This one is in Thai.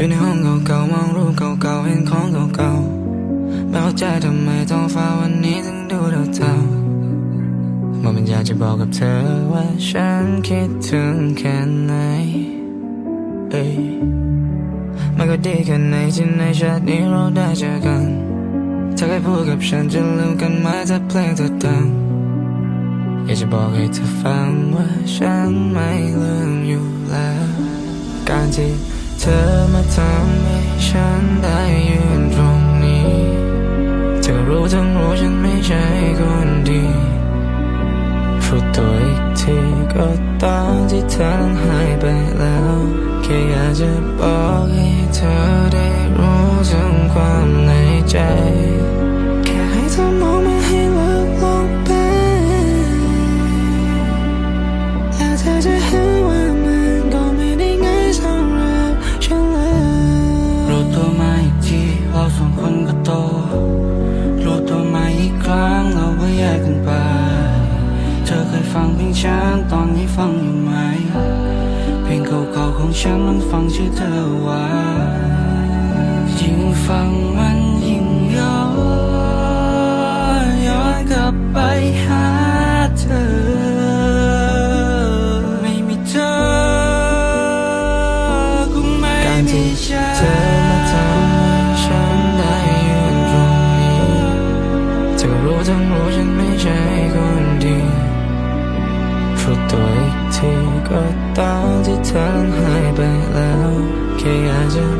อยู่ในห้องเก่าๆมองรูปเก่าๆเห็นของเก่าๆไม่เข้าใจทำไมท้องฟ้าวันนี้ถึงดูเท่าๆมันอยากจะบอกกับเธอว่าฉันคิดถึงแค่ไหนเอ้ยมันก็ดีแค่ไหนที่ในชาตินี้เราได้เจอกันเธอเคยพูดกับฉันจะลืมกันไหมถ้าเพลงเธอดังอยากจะบอกให้เธอฟังว่าฉันไม่ลืมอยู่แล้ว การที่เธอ ทำให้ฉันได้ยืนตรงนี้ เธอรู้ทั้งรู้ฉันไม่ใช่คนดีรู้ตัวอีกทีก็ตอนที่เธอนั้นหายไปแล้ว แค่อยากจะบอกให้เธอ ยกกันไป เธอเคยฟังเพลงฉันตอนนี้ฟังอยู่ไหม เพลงเก่าๆของฉันมันฟังชื่อเธอไว้ยิ่งฟังมันยิ่งย้อนย้อนกลับไปหาเธอ ทั้งรู้ฉันไม่ใช่คนดีเพราะตัวอีกทีก็ตาที่เธอหายไปแล้วแค่อยากจะ